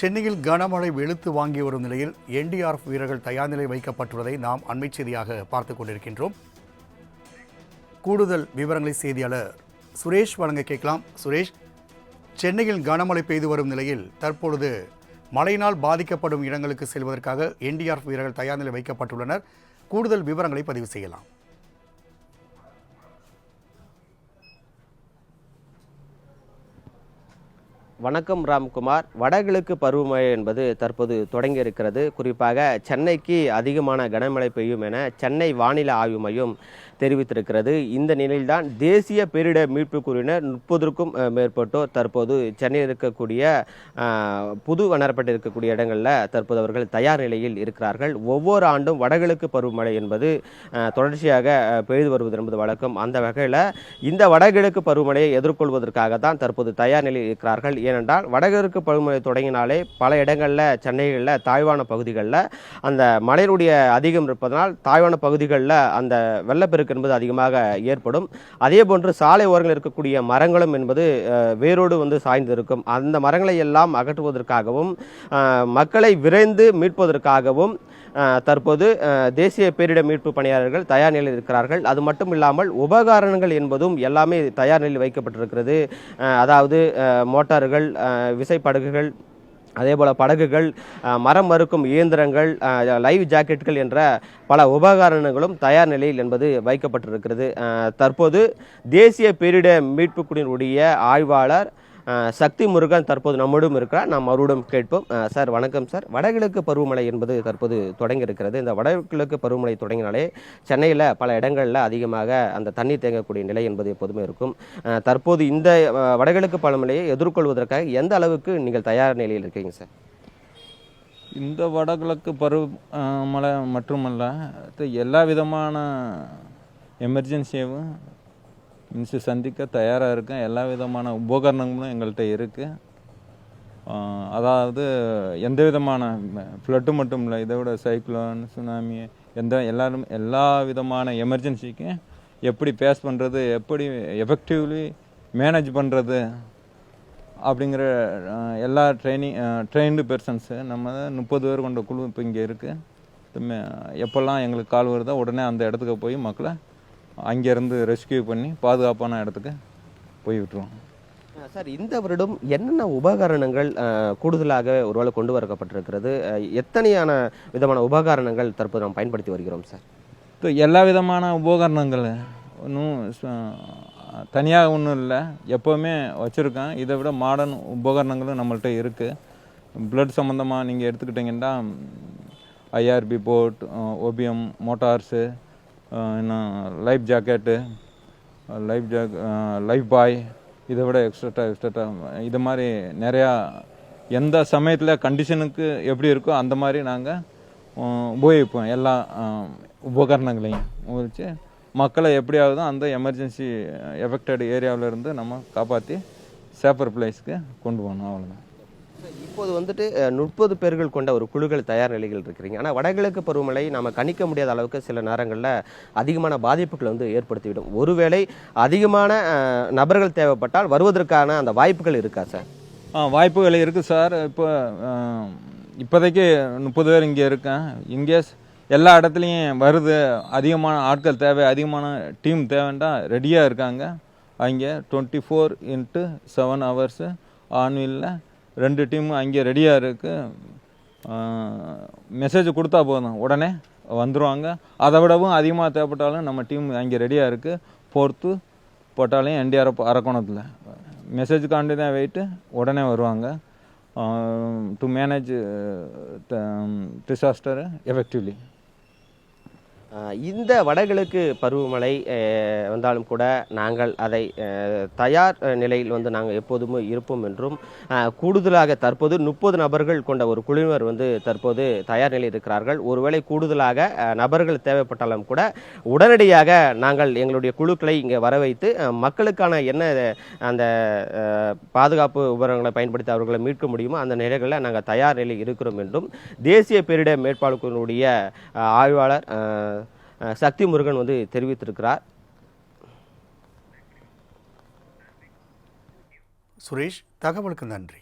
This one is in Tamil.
சென்னையில் கனமழை வெளுத்து வாங்கி வரும் நிலையில் என்டிஆர்எஃப் வீரர்கள் தயார் நிலை வைக்கப்பட்டுள்ளதை நாம் அண்மை செய்தியாக பார்த்துக் கொண்டிருக்கின்றோம். கூடுதல் விவரங்களை செய்தியாளர் சுரேஷ் வழங்க கேட்கலாம். சுரேஷ் சென்னையில் கனமழை பெய்து வரும் நிலையில் தற்பொழுது மழையினால் பாதிக்கப்படும் இடங்களுக்கு செல்வதற்காக என்டிஆர்எஃப் வீரர்கள் தயார் நிலை வைக்கப்பட்டுள்ளனர். கூடுதல் விவரங்களை பதிவு செய்யலாம். வணக்கம் ராம்குமார். வடகிழக்கு பருவமழை என்பது தற்போது தொடங்கி இருக்கிறது குறிப்பாக சென்னைக்கு அதிகமான கனமழை பெய்யும் என சென்னை வானிலை ஆய்வு மையம் தெரிவித்திருக்கிறது. இந்த நிலையில்தான் தேசிய பேரிடர் மீட்பு குழுவினர் முப்பதற்கும் மேற்பட்டோர் தற்போது சென்னையில் இருக்கக்கூடிய புது வனரப்பட்டு இருக்கக்கூடிய இடங்களில் தற்போது அவர்கள் தயார் நிலையில் இருக்கிறார்கள். ஒவ்வொரு ஆண்டும் வடகிழக்கு பருவமழை என்பது தொடர்ச்சியாக பெய்து வருவது என்பது வழக்கம். அந்த வகையில் இந்த வடகிழக்கு பருவமழையை எதிர்கொள்வதற்காக தான் தற்போது தயார் நிலையில் இருக்கிறார்கள். ஏனென்றால் வடகிழக்கு பருவமழை தொடங்கினாலே பல இடங்களில் சென்னைகளில் தாழ்வான பகுதிகளில் அந்த மழையினுடைய அதிகம் இருப்பதனால் தாழ்வான பகுதிகளில் அந்த வெள்ளப்பெருக்கு என்பது அதிகமாக ஏற்படும். அதே போன்று சாலை ஓரங்களில் இருக்கக்கூடிய மரங்களும் என்பது வேரோடு வந்து சாய்ந்திருக்கும். அந்த மரங்களை எல்லாம் அகற்றுவதற்காகவும் மக்களை விரைந்து மீட்பதற்காகவும் தற்போது தேசிய பேரிடர் மீட்பு பணியாளர்கள் தயார் நிலையில் இருக்கிறார்கள். அது மட்டும் இல்லாமல் உபகரணங்கள் என்பதும் எல்லாமே தயார் நிலையில் வைக்கப்பட்டிருக்கிறது. அதாவது மோட்டார்கள் விசைப்படகுகள் அதே போல் படகுகள் மரம் மறுக்கும் இயந்திரங்கள் லைவ் ஜாக்கெட்டுகள் என்ற பல உபகரணங்களும் தயார் நிலையில் என்பது வைக்கப்பட்டிருக்கிறது. தற்போது தேசிய பேரிடர் மீட்பு குழுவினுடைய ஆய்வாளர் சக்தி முருகன் தற்போது நம்மோடும் இருக்கிறார். நாம் அவரோடும் கேட்போம். சார் வணக்கம் சார். வடகிழக்கு பருவமழை என்பது தற்போது தொடங்கி இருக்கிறது இந்த வடகிழக்கு பருவமழை தொடங்கினாலே சென்னையில் பல இடங்களில் அதிகமாக அந்த தண்ணீர் தேங்கக்கூடிய நிலை என்பது எப்போதுமே இருக்கும். தற்போது இந்த வடகிழக்கு பருவமழையை எதிர்கொள்வதற்காக எந்த அளவுக்கு நீங்கள் தயார் நிலையில் இருக்கீங்க சார்? இந்த வடகிழக்கு பருவ மழை மட்டுமல்ல எல்லா விதமான எமர்ஜென்சியாகவும் இன்சி சந்திக்க தயாராக இருக்கேன். எல்லா விதமான உபகரணங்களும் எங்கள்கிட்ட இருக்குது அதாவது எந்த விதமான ஃப்ளட்டு மட்டும் இல்லை இதை விட சைக்ளோன் சுனாமி எந்த எல்லாரும் எல்லா விதமான எமர்ஜென்சிக்கும் எப்படி பேஸ் பண்ணுறது எப்படி எஃபெக்டிவ்லி மேனேஜ் பண்ணுறது அப்படிங்கிற எல்லா ட்ரைனிங் ட்ரெயின்டு பெர்சன்ஸு. நம்ம முப்பது பேர் கொண்ட குழு இப்போ இங்கே இருக்குது எப்போல்லாம் எங்களுக்கு கால் வருதோ உடனே அந்த இடத்துக்கு போய் மக்களை அங்கேருந்து ரெஸ்கியூ பண்ணி பாதுகாப்பான இடத்துக்கு போய் விட்டுருவோம். சார் இந்த வருடம் என்னென்ன உபகரணங்கள் கூடுதலாக ஒருவேளை கொண்டு வரப்பட்டிருக்கிறது எத்தனையான விதமான உபகரணங்கள் தற்போது நாம் பயன்படுத்தி வருகிறோம் சார்? இப்போ எல்லா விதமான உபகரணங்கள் ஒன்றும் தனியாக ஒன்றும் இல்லை. எப்போவுமே வச்சுருக்கேன். இதை விட மாடர்ன் உபகரணங்களும் நம்மள்ட்ட இருக்குது பிளட் சம்மந்தமாக நீங்கள் எடுத்துக்கிட்டிங்கன்னா ஐஆர்பி போட் ஓபிஎம் மோட்டார்ஸு இன்னும் life jacket life jack life buoy இதை விட எக்ஸ்ட்ரா எக்ஸ்ட்ரா இது மாதிரி நிறையா எந்த சமயத்தில் கண்டிஷனுக்கு எப்படி இருக்கோ அந்த மாதிரி நாங்கள் உபயோகிப்போம் எல்லா உபகரணங்களையும். உபயோகிச்சு மக்களை எப்படியாவது அந்த எமர்ஜென்சி எஃபெக்டட் இருந்து நம்ம காப்பாற்றி சேஃபர் பிளேஸ்க்கு கொண்டு போகணும் அவ்வளோதான் இப்போது வந்துட்டு முப்பது பேர்கள் கொண்ட ஒரு குழுக்கள் தயார் நிலையில் இருக்கிறீங்க. ஆனால் வடகிழக்கு பருவமழை நம்ம கணிக்க முடியாத அளவுக்கு சில நேரங்களில் அதிகமான பாதிப்புகளை வந்து ஏற்படுத்திவிடும். ஒருவேளை அதிகமான நபர்கள் தேவைப்பட்டால் வருவதற்கான அந்த வாய்ப்புகள் இருக்கா சார்? ஆ வாய்ப்புகள் இருக்குது சார். இப்போ இப்போதைக்கு முப்பது பேர் இங்கே இருக்கேன். இன்கேஸ் எல்லா இடத்துலையும் வருது. அதிகமான ஆட்கள் தேவை அதிகமான டீம் தேவைண்டா ரெடியாக இருக்காங்க. அங்கே twenty four into seven hours ஆன்வீலில் ரெண்டு டீமும் அங்கே ரெடியாக இருக்குது மெசேஜ் கொடுத்தா போதும். உடனே வந்துடுவாங்க அதை விடவும் அதிகமாக தேவைப்பட்டாலும் நம்ம டீம் அங்கே ரெடியாக இருக்குது ஃபோர்த்து போட்டாலையும் என்டிஆர்எஃப் அரக்கோணத்தில். மெசேஜுக்காண்டி தான் வெயிட்டு உடனே வருவாங்க. டு மேனேஜ் டிசாஸ்டர் எஃபெக்டிவ்லி இந்த வடகிழக்கு பருவமழை வந்தாலும் கூட நாங்கள் அதை தயார் நிலையில் வந்து நாங்கள் எப்போதுமே இருப்போம் என்றும் கூடுதலாக தற்போது முப்பது நபர்கள் கொண்ட ஒரு குழுவினர் வந்து தற்போது தயார் நிலையில் இருக்கிறார்கள். ஒருவேளை கூடுதலாக நபர்கள் தேவைப்பட்டாலும் கூட உடனடியாக நாங்கள் எங்களுடைய குழுக்களை இங்கே வர வைத்து மக்களுக்கான என்ன அந்த பாதுகாப்பு உபகரணங்களை பயன்படுத்தி அவர்களை மீட்க முடியுமோ அந்த நிலைகளில் நாங்கள் தயார் நிலையில் இருக்கிறோம் என்றும் தேசிய பேரிடர் மேற்பார்வைக்குழுவினுடைய ஆய்வாளர் சக்தி முருகன் வந்து தெரிவித்திருக்கிறார். சுரேஷ் தகவலுக்கு நன்றி.